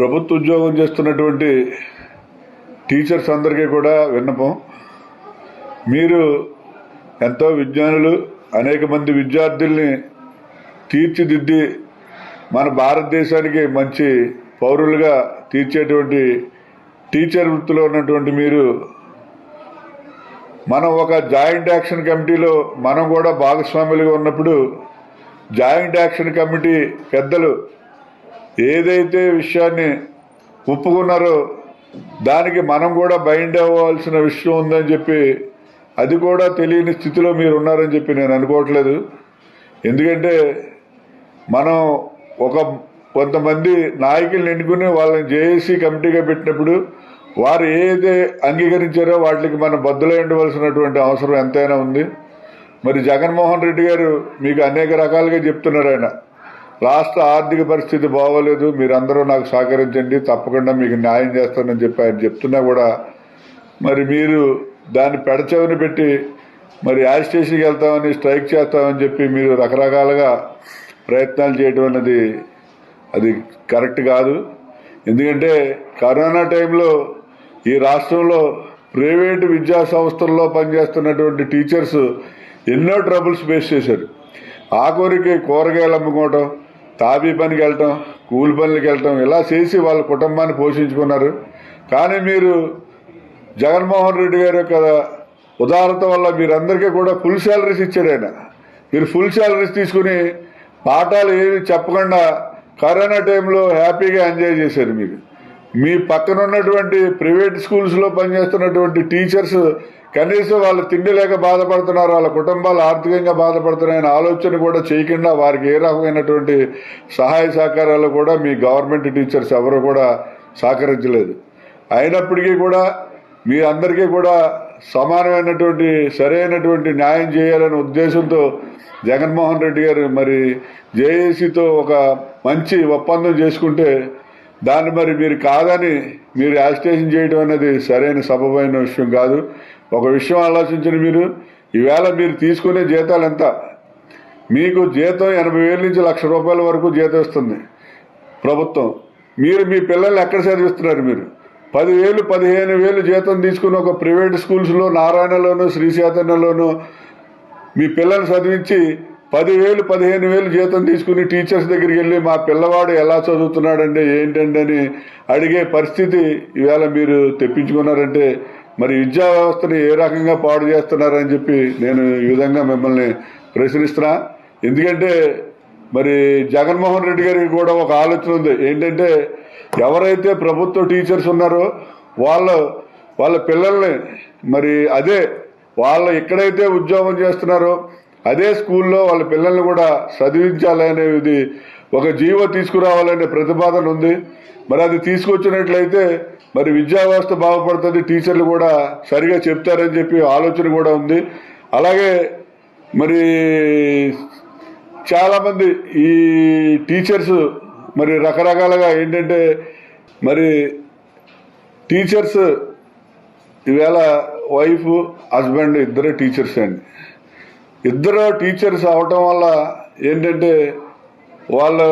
ప్రభుత్వ ఉద్యోగం చేస్తున్నటువంటి టీచర్స్ అందరికీ కూడా విన్నపం. మీరు ఎంతో విజ్ఞానులు అనేక మంది విద్యార్థుల్ని తీర్చిదిద్ది మన భారతదేశానికి మంచి పౌరులుగా తీర్చేటువంటి టీచర్ వృత్తిలో ఉన్నటువంటి మీరు మనం ఒక జాయింట్ యాక్షన్ కమిటీలో మనం కూడా భాగస్వాములుగా ఉన్నప్పుడు జాయింట్ యాక్షన్ కమిటీ పెద్దలు ఏదైతే విషయాన్ని ఒప్పుకున్నారో దానికి మనం కూడా బైండ్ అవ్వాల్సిన విషయం ఉందని చెప్పి అది కూడా తెలియని స్థితిలో మీరు ఉన్నారని చెప్పి నేను అనుకోవట్లేదు. ఎందుకంటే మనం ఒక కొంతమంది నాయకులను ఎన్నుకుని వాళ్ళని జేఏసీ కమిటీగా పెట్టినప్పుడు వారు ఏదైతే అంగీకరించారో వాటికి మనం బద్దులై ఉండవలసినటువంటి అవసరం ఎంతైనా ఉంది. మరి జగన్మోహన్ రెడ్డి గారు మీకు అనేక రకాలుగా చెప్తున్నారు ఆయన. రాష్ట్ర ఆర్థిక పరిస్థితి బాగోలేదు మీరందరూ నాకు సహకరించండి తప్పకుండా మీకు న్యాయం చేస్తానని చెప్పి ఆయన చెప్తున్నా కూడా. మరి మీరు దాన్ని పెడచెవిని పెట్టి మరి యాజ్ స్టేషన్కి వెళ్తామని స్ట్రైక్ చేస్తామని చెప్పి మీరు రకరకాలుగా ప్రయత్నాలు చేయడం అన్నది అది కరెక్ట్ కాదు. ఎందుకంటే కరోనా టైంలో ఈ రాష్ట్రంలో ప్రైవేటు విద్యా సంస్థల్లో పనిచేస్తున్నటువంటి టీచర్స్ ఎన్నో ట్రబుల్స్ ఫేస్ చేశారు. ఆఖరికి కూరగాయలు అమ్ముకోవటం తాబీ పనికి వెళ్ళటం కూలి పనులకు వెళ్ళటం ఇలా చేసి వాళ్ళ కుటుంబాన్ని పోషించుకున్నారు. కానీ మీరు జగన్మోహన్ రెడ్డి గారి యొక్క ఉదారత వల్ల మీరందరికీ కూడా ఫుల్ శాలరీస్ ఇచ్చారు ఆయన. మీరు ఫుల్ శాలరీస్ తీసుకుని పాఠాలు ఏమి చెప్పకుండా కరోనా టైంలో హ్యాపీగా ఎంజాయ్ చేశారు మీరు. మీ పక్కన ఉన్నటువంటి ప్రైవేట్ స్కూల్స్లో పనిచేస్తున్నటువంటి టీచర్స్ కనీసం వాళ్ళు తిండి లేక బాధపడుతున్నారు వాళ్ళ కుటుంబాలు ఆర్థికంగా బాధపడుతున్నాయని ఆలోచన కూడా చేయకుండా వారికి ఏ రకమైనటువంటి సహాయ సహకారాలు కూడా మీ గవర్నమెంట్ టీచర్స్ ఎవరు కూడా సహకరించలేదు. అయినప్పటికీ కూడా మీ అందరికీ కూడా సమానమైనటువంటి సరైనటువంటి న్యాయం చేయాలనే ఉద్దేశంతో జగన్మోహన్ రెడ్డి గారు మరి జేఏసీతో ఒక మంచి ఒప్పందం చేసుకుంటే దాన్ని మరి మీరు కాదని మీరు యాజిటేషన్ చేయడం అనేది సరైన సబమైన విషయం కాదు. ఒక విషయం ఆలోచించిన మీరు ఈవేళ మీరు తీసుకునే జీతాలు ఎంత? మీకు జీతం ఎనభై వేల నుంచి లక్ష రూపాయల వరకు జీతం ఇస్తుంది ప్రభుత్వం. మీరు మీ పిల్లల్ని ఎక్కడ చదివిస్తున్నారు మీరు? పదివేలు పదిహేను వేలు జీతం తీసుకుని ఒక ప్రైవేట్ స్కూల్స్లో నారాయణలోను శ్రీ మీ పిల్లల్ని చదివించి పదివేలు పదిహేను వేలు జీతం తీసుకుని టీచర్స్ దగ్గరికి వెళ్ళి మా పిల్లవాడు ఎలా చదువుతున్నాడంటే ఏంటండి అని అడిగే పరిస్థితి ఈవేళ మీరు తెప్పించుకున్నారంటే మరి విద్యా వ్యవస్థని ఏ రకంగా పాడు చేస్తున్నారని చెప్పి నేను ఈ విధంగా మిమ్మల్ని ప్రశ్నిస్తున్నా. ఎందుకంటే మరి జగన్మోహన్ రెడ్డి గారికి కూడా ఒక ఆలోచన ఉంది. ఏంటంటే ఎవరైతే ప్రభుత్వ టీచర్స్ ఉన్నారో వాళ్ళు వాళ్ళ పిల్లల్ని మరి అదే వాళ్ళు ఎక్కడైతే ఉద్యోగం చేస్తున్నారో అదే స్కూల్లో వాళ్ళ పిల్లల్ని కూడా చదివించాలనేది ఒక జీవో తీసుకురావాలనే ప్రతిపాదన ఉంది. మరి అది తీసుకొచ్చినట్లయితే మరి విద్యా వ్యవస్థ బాగుపడుతుంది టీచర్లు కూడా సరిగా చెప్తారని చెప్పి ఆలోచన కూడా ఉంది. అలాగే మరి చాలామంది ఈ టీచర్స్ మరి రకరకాలుగా ఏంటంటే మరి టీచర్స్ ఈవేళ వైఫ్ హస్బెండ్ ఇద్దరే టీచర్స్ అండి. ఇద్దరు టీచర్స్ అవటం వల్ల ఏంటంటే వాళ్ళు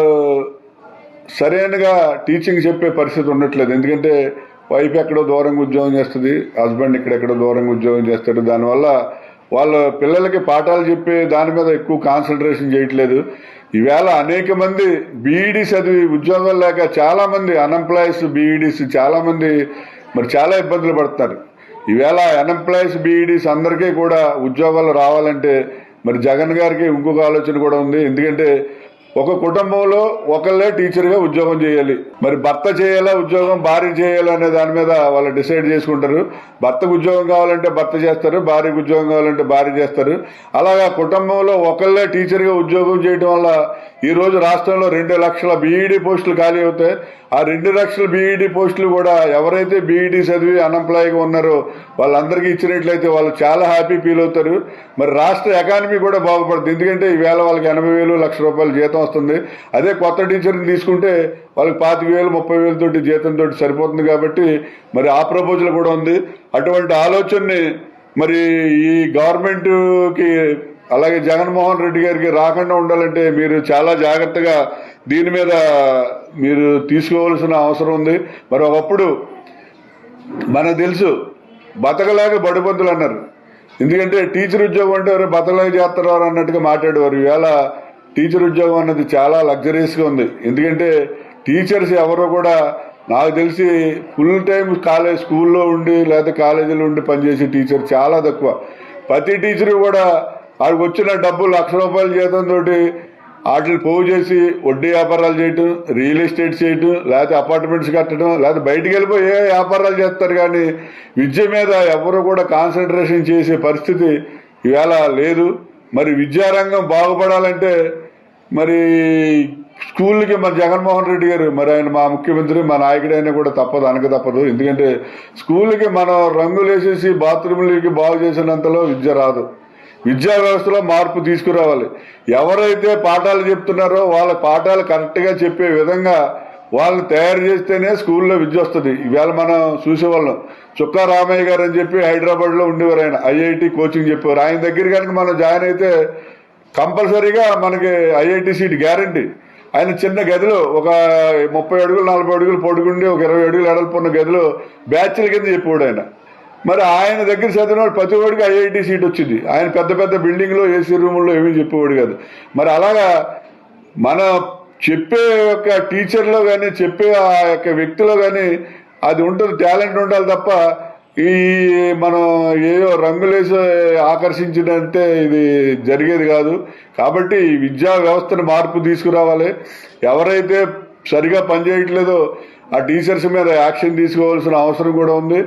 సరైనగా టీచింగ్ చెప్పే పరిస్థితి ఉండట్లేదు. ఎందుకంటే వైఫ్ ఎక్కడో దూరంగా ఉద్యోగం చేస్తుంది హస్బెండ్ ఇక్కడెక్కడో దూరంగా ఉద్యోగం చేస్తాడు. దానివల్ల వాళ్ళ పిల్లలకి పాఠాలు చెప్పే దాని మీద ఎక్కువ కాన్సన్ట్రేషన్ చేయట్లేదు. ఈవేళ అనేక మంది బీఈడీ చదివి ఉద్యోగం లేక చాలామంది అన్ఎంప్లాయీస్ బీఈడీస్ చాలామంది మరి చాలా ఇబ్బందులు పడుతున్నారు. ఈవేళ అన్ఎంప్లాయీస్ బీఈడీస్ అందరికీ కూడా ఉద్యోగాలు రావాలంటే మరి జగన్ గారికి ఇంకొక ఆలోచన కూడా ఉంది. ఎందుకంటే ఒక కుటుంబంలో ఒకళ్ళే టీచర్గా ఉద్యోగం చేయాలి. మరి భర్త చేయాలా ఉద్యోగం భార్య చేయాలా అనే దాని మీద వాళ్ళు డిసైడ్ చేసుకుంటారు. భర్తకు ఉద్యోగం కావాలంటే భర్త చేస్తారు భార్యకు ఉద్యోగం కావాలంటే భార్య చేస్తారు. అలాగా కుటుంబంలో ఒకళ్ళే టీచర్గా ఉద్యోగం చేయడం వల్ల ఈ రోజు రాష్ట్రంలో రెండు లక్షల బీఈడీ పోస్టులు ఖాళీ అవుతాయి. ఆ రెండు లక్షల బీఈడీ పోస్టులు కూడా ఎవరైతే బీఈడీ చదివి అన్ఎంప్లాయ్గా ఉన్నారో వాళ్ళందరికీ ఇచ్చినట్లయితే వాళ్ళు చాలా హ్యాపీ ఫీల్ అవుతారు. మరి రాష్ట్ర ఎకానమీ కూడా బాగుపడుతుంది. ఎందుకంటే ఈవేళ వాళ్ళకి ఎనభై వేలు లక్ష రూపాయలు జీతం వస్తుంది. అదే కొత్త టీచర్ని తీసుకుంటే వాళ్ళకి పాతిక వేలు ముప్పై వేలతోటి జీతంతో సరిపోతుంది కాబట్టి మరి ఆ ప్రపోజల్ కూడా ఉంది. అటువంటి ఆలోచనని మరి ఈ గవర్నమెంట్కి అలాగే జగన్మోహన్ రెడ్డి గారికి రాకుండా ఉండాలంటే మీరు చాలా జాగ్రత్తగా దీని మీద మీరు తీసుకోవాల్సిన అవసరం ఉంది. మరి ఒకప్పుడు మనకు తెలుసు బతకలేక బడిపంతులు అన్నారు. ఎందుకంటే టీచర్ ఉద్యోగం అంటే బతకలేక చేస్తారు అన్నట్టుగా మాట్లాడేవారు. ఈవేళ టీచర్ ఉద్యోగం అన్నది చాలా లగ్జరీస్గా ఉంది. ఎందుకంటే టీచర్స్ ఎవరు కూడా నాకు తెలిసి ఫుల్ టైం కాలేజ్ స్కూల్లో ఉండి లేదా కాలేజీలో ఉండి పనిచేసే టీచర్ చాలా తక్కువ. ప్రతి టీచర్ కూడా వాడికి వచ్చిన డబ్బు లక్ష రూపాయల జీతంతో వాటిని పోగు చేసి వడ్డీ వ్యాపారాలు చేయటం రియల్ ఎస్టేట్ చేయటం లేకపోతే అపార్ట్మెంట్స్ కట్టడం లేకపోతే బయటికి వెళ్ళిపోయి ఏ వ్యాపారాలు చేస్తారు కానీ విద్య మీద ఎవరు కూడా కాన్సన్ట్రేషన్ చేసే పరిస్థితి ఇవాళ లేదు. మరి విద్యారంగం బాగుపడాలంటే మరి స్కూల్కి మన జగన్మోహన్ రెడ్డి గారు మరి ఆయన మా ముఖ్యమంత్రి మా నాయకుడైనా కూడా తప్పదు అనక తప్పదు. ఎందుకంటే స్కూల్కి మనం రంగులు వేసేసి బాత్రూమ్లకి బాగు చేసినంతలో విద్య రాదు. విద్యా వ్యవస్థలో మార్పు తీసుకురావాలి. ఎవరైతే పాఠాలు చెప్తున్నారో వాళ్ళ పాఠాలు కరెక్ట్గా చెప్పే విధంగా వాళ్ళని తయారు చేస్తేనే స్కూల్లో విద్య వస్తుంది. ఇవాళ మనం చూసేవాళ్ళం. చుక్కా రామయ్య గారు అని చెప్పి హైదరాబాద్లో ఉండేవారు ఆయన. ఐఐటి కోచింగ్ చెప్పేవారు. ఆయన దగ్గర కనుక మనం జాయిన్ అయితే కంపల్సరీగా మనకి ఐఐటి సీట్ గ్యారంటీ. ఆయన చిన్న గదిలో ఒక ముప్పై అడుగులు నలభై అడుగులు పొడుగుండి ఒక ఇరవై అడుగులు ఎడల్పున్న గదిలో బ్యాచ్ల కింద చెప్పాడు ఆయన. మరి ఆయన దగ్గర చదివిన ప్రతి వాడికి ఐఐటి సీట్ వచ్చింది. ఆయన పెద్ద పెద్ద బిల్డింగ్లో ఏసీ రూముల్లో ఏమీ చెప్పేవాడు కాదు. మరి అలాగా మన చెప్పే యొక్క టీచర్లో కానీ చెప్పే ఆ యొక్క వ్యక్తిలో కానీ అది ఉంటుంది టాలెంట్ ఉండాలి తప్ప ఈ మనం ఏదో రంగులేసి ఆకర్షించినంతే ఇది జరిగేది కాదు. కాబట్టి విద్యా వ్యవస్థను మార్పు తీసుకురావాలి. ఎవరైతే సరిగా పనిచేయట్లేదో ఆ టీచర్స్ మీద యాక్షన్ తీసుకోవాల్సిన అవసరం కూడా ఉంది.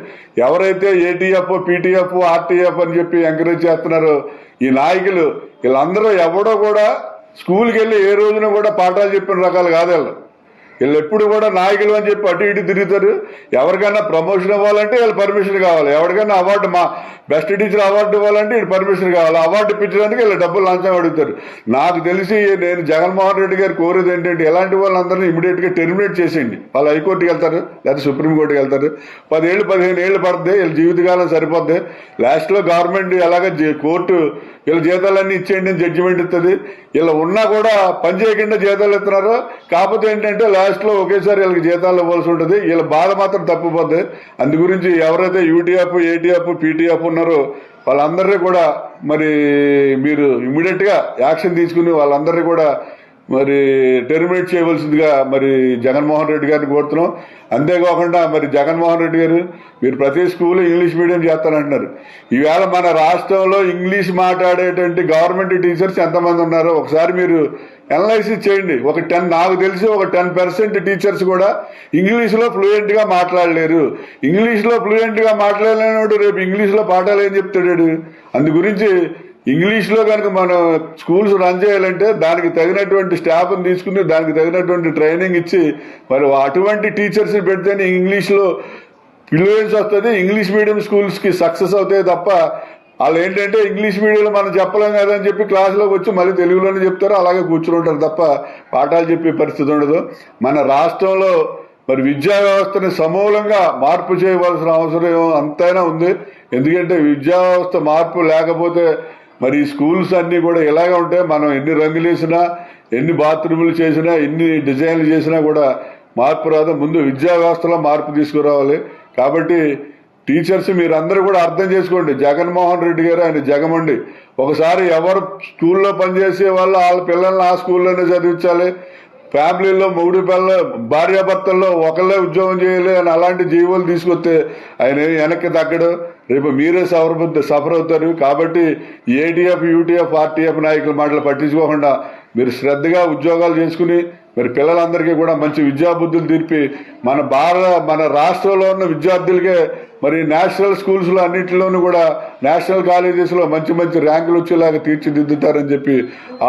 ఎవరైతే ఏటీఎఫ్ పీటీఎఫ్ ఆర్టీఎఫ్ అని చెప్పి ఎంకరేజ్ చేస్తున్నారో ఈ నాయకులు వీళ్ళందరూ ఎవడో కూడా స్కూల్కి వెళ్ళి ఏ రోజున కూడా పాఠాలు చెప్పిన రకాలు కాదు వీళ్ళు ఎప్పుడు కూడా నాయకులు అని చెప్పి అటు ఇటు తిరుగుతారు. ఎవరికైనా ప్రమోషన్ ఇవ్వాలంటే వీళ్ళు పర్మిషన్ కావాలి. ఎవరికైనా అవార్డు మా బెస్ట్ టీచర్ అవార్డు ఇవ్వాలంటే వీళ్ళు పర్మిషన్ కావాలి. అవార్డు ఇప్పించడానికి వీళ్ళు డబ్బులు లంచం అడుగుతారు. నాకు తెలిసి నేను జగన్మోహన్ రెడ్డి గారు కోరేది ఏంటంటే ఇలాంటి వాళ్ళందరినీ ఇమీడియట్గా టెర్మినేట్ చేసేయండి. వాళ్ళు హైకోర్టుకి వెళ్తారు లేదా సుప్రీంకోర్టుకి వెళ్తారు. పదేళ్ళు పదిహేను ఏళ్ళు పడుతుంది వీళ్ళ జీవితకాలం సరిపోద్ది. లాస్ట్లో గవర్నమెంట్ ఎలాగ కోర్టు వీళ్ళ జీతాలన్నీ ఇచ్చేయండి అని జడ్జిమెంట్ ఇస్తుంది వీళ్ళ ఉన్నా కూడా పని చేయకుండా జీతాలు ఇస్తున్నారు కాకపోతే ఏంటంటే లాస్ట్లో ఒకేసారి వీళ్ళకి జీతాలు ఇవ్వాల్సి ఉంటుంది. వీళ్ళ బాధ మాత్రం తప్పిపోద్ది. అందు గురించి ఎవరైతే యూటీఎఫ్ ఏటీఎఫ్ పీటీఎఫ్ ఉన్నారో వాళ్ళందరినీ కూడా మరి మీరు ఇమ్మీడియట్గా యాక్షన్ తీసుకుని వాళ్ళందరినీ కూడా మరి టెర్మినేట్ చేయవలసిందిగా మరి జగన్మోహన్ రెడ్డి గారిని కోరుతున్నాం. అంతేకాకుండా మరి జగన్మోహన్ రెడ్డి గారు మీరు ప్రతి స్కూల్ ఇంగ్లీష్ మీడియం చేస్తానంటున్నారు. ఈవేళ మన రాష్ట్రంలో ఇంగ్లీష్ మాట్లాడేటువంటి గవర్నమెంట్ టీచర్స్ ఎంతమంది ఉన్నారో ఒకసారి మీరు ఎనలైసిస్ చేయండి. ఒక టెన్ నాకు తెలిసి ఒక టెన్ పర్సెంట్ టీచర్స్ కూడా ఇంగ్లీష్లో ఫ్లూయెంట్గా మాట్లాడలేరు. ఇంగ్లీష్లో ఫ్లూయెంట్గా ఫ్లూయెంట్ మాట్లాడలేనివాడు రేపు ఇంగ్లీష్లో పాఠాలు ఏం చెప్తాడు అందు గురించి ఇంగ్లీష్లో కనుక మనం స్కూల్స్ రన్ చేయాలంటే దానికి తగినటువంటి స్టాఫ్ని తీసుకుని దానికి తగినటువంటి ట్రైనింగ్ ఇచ్చి మరి అటువంటి టీచర్స్ని పెడితేనే ఇంగ్లీష్లో ఫ్లూయెన్స్ వస్తుంది. ఇంగ్లీష్ మీడియం స్కూల్స్కి సక్సెస్ అవుతాయి తప్ప వాళ్ళు ఏంటంటే ఇంగ్లీష్ మీడియంలో మనం చెప్పలేం కదా అని చెప్పి క్లాసులోకి వచ్చి మళ్ళీ తెలుగులోనే చెప్తారు. అలాగే కూర్చుని ఉంటారు తప్ప పాఠాలు చెప్పే పరిస్థితి ఉండదు. మన రాష్ట్రంలో మరి విద్యా వ్యవస్థని సమూలంగా మార్పు చేయవలసిన అవసరం అంతైనా ఉంది. ఎందుకంటే విద్యా వ్యవస్థ మార్పు లేకపోతే మరి ఈ స్కూల్స్ అన్ని కూడా ఇలాగే ఉంటాయి. మనం ఎన్ని రంగులు వేసినా ఎన్ని బాత్రూములు చేసినా ఎన్ని డిజైన్లు చేసినా కూడా మార్పు రాదు. ముందు విద్యా వ్యవస్థలో మార్పు తీసుకురావాలి. కాబట్టి టీచర్స్ మీరందరూ కూడా అర్థం చేసుకోండి. జగన్మోహన్ రెడ్డి గారు ఆయన జగమండి. ఒకసారి ఎవరు స్కూల్లో పనిచేసే వాళ్ళు వాళ్ళ పిల్లల్ని ఆ స్కూల్లోనే చదివించాలి. ఫ్యామిలీలో మొగుడు పిల్ల భార్యాభర్తల్లో ఒకళ్ళే ఉద్యోగం చేయాలి అని అలాంటి జీవోలు తీసుకొస్తే ఆయన వెనక్కి తగ్గడు. రేపు మీరే సఫర్ సఫర్ అవుతారు కాబట్టి ఏటీఎఫ్ యూటీఎఫ్ ఆర్టీఎఫ్ నాయకుల మాటలు పట్టించుకోకుండా మీరు శ్రద్ధగా ఉద్యోగాలు చేసుకుని మరి పిల్లలందరికీ కూడా మంచి విద్యాబుద్ధులు తీర్పి మన భారత మన రాష్ట్రంలో ఉన్న విద్యార్థులకే మరి నేషనల్ స్కూల్స్లో అన్నింటిలోనూ కూడా నేషనల్ కాలేజెస్లో మంచి మంచి ర్యాంకులు వచ్చేలాగా తీర్చిదిద్దుతారని చెప్పి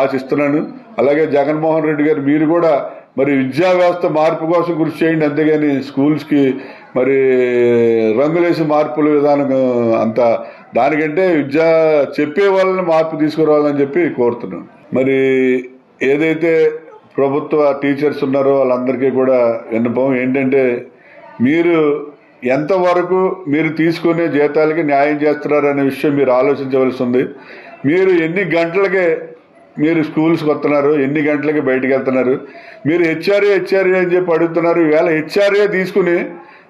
ఆశిస్తున్నాను. అలాగే జగన్మోహన్ రెడ్డి గారు మీరు కూడా మరి విద్యా వ్యవస్థ మార్పు కోసం కృషి చేయండి. అంతేగాని స్కూల్స్కి మరి రంగులేసి మార్పుల విధానం అంత దానికంటే విద్యా చెప్పే వాళ్ళని మార్పు తీసుకురావాలని చెప్పి కోరుతున్నాను. మరి ఏదైతే ప్రభుత్వ టీచర్స్ ఉన్నారో వాళ్ళందరికీ కూడా విన్నపం ఏంటంటే మీరు ఎంతవరకు మీరు తీసుకునే జీతాలకి న్యాయం చేస్తున్నారనే విషయం మీరు ఆలోచించవలసి ఉంది. మీరు ఎన్ని గంటలకే మీరు స్కూల్స్కి వస్తున్నారు ఎన్ని గంటలకి బయటికి వెళ్తున్నారు మీరు హెచ్ఆర్ఏ హెచ్ఆర్ఏ అని చెప్పి అడుగుతున్నారు ఈవేళ హెచ్ఆర్ఏ తీసుకుని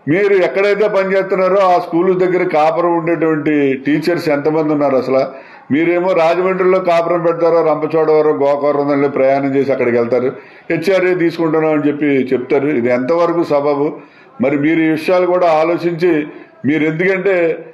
మీరు ఎక్కడైతే పనిచేస్తున్నారో ఆ స్కూల్ దగ్గర కాపురం ఉండేటువంటి టీచర్స్ ఎంతమంది ఉన్నారు అసలు? మీరేమో రాజమండ్రిలో కాపురం పెడతారో రంపచోడవరం గోకవరం వెళ్ళి ప్రయాణం చేసి అక్కడికి వెళ్తారు. హెచ్ఆర్ఏ తీసుకుంటున్నాం అని చెప్పి చెప్తారు. ఇది ఎంతవరకు సబబు? మరి మీరు ఈ విషయాలు కూడా ఆలోచించి మీరు ఎందుకంటే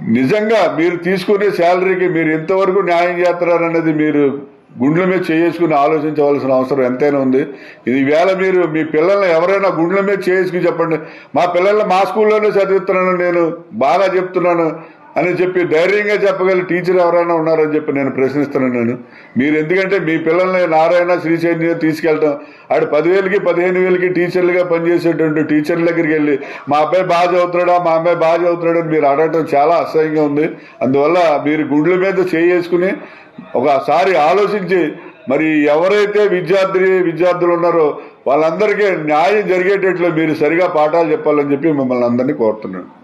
నిజంగా మీరు తీసుకునే శాలరీకి మీరు ఎంతవరకు న్యాయం చేస్తున్నారన్నది మీరు గుండెల మీద చేసుకుని ఆలోచించవలసిన అవసరం ఎంతైనా ఉంది. ఇది వేళ మీరు మీ పిల్లల్ని ఎవరైనా గుండెల మీద చేసుకుని చెప్పండి. మా పిల్లల్ని మా స్కూల్లోనే చదివిస్తున్నాను నేను. బాగా చెప్తున్నాను. అని చెప్పి ధైర్యంగా చెప్పగల టీచర్ ఎవరైనా ఉన్నారని చెప్పి నేను ప్రశ్నిస్తున్నాను నేను. మీరు ఎందుకంటే మీ పిల్లల్ని నారాయణ శ్రీచైతన్య తీసుకెళ్ళడం ఆడు పదివేలకి పదిహేను వేలకి టీచర్లుగా పనిచేసేటువంటి టీచర్ల దగ్గరికి వెళ్ళి మా అబ్బాయి బాగా చదువుతున్నాడా మా అబ్బాయి బాగా చదువుతున్నాడు అని మీరు అడగటం చాలా అసహ్యంగా ఉంది. అందువల్ల మీరు గుండెల మీద చేసుకుని ఒకసారి ఆలోచించి మరి ఎవరైతే విద్యార్థి విద్యార్థులు ఉన్నారో వాళ్ళందరికీ న్యాయం జరిగేటట్లు మీరు సరిగా పాఠాలు చెప్పాలని చెప్పి మిమ్మల్ని అందరినీ కోరుతున్నాను.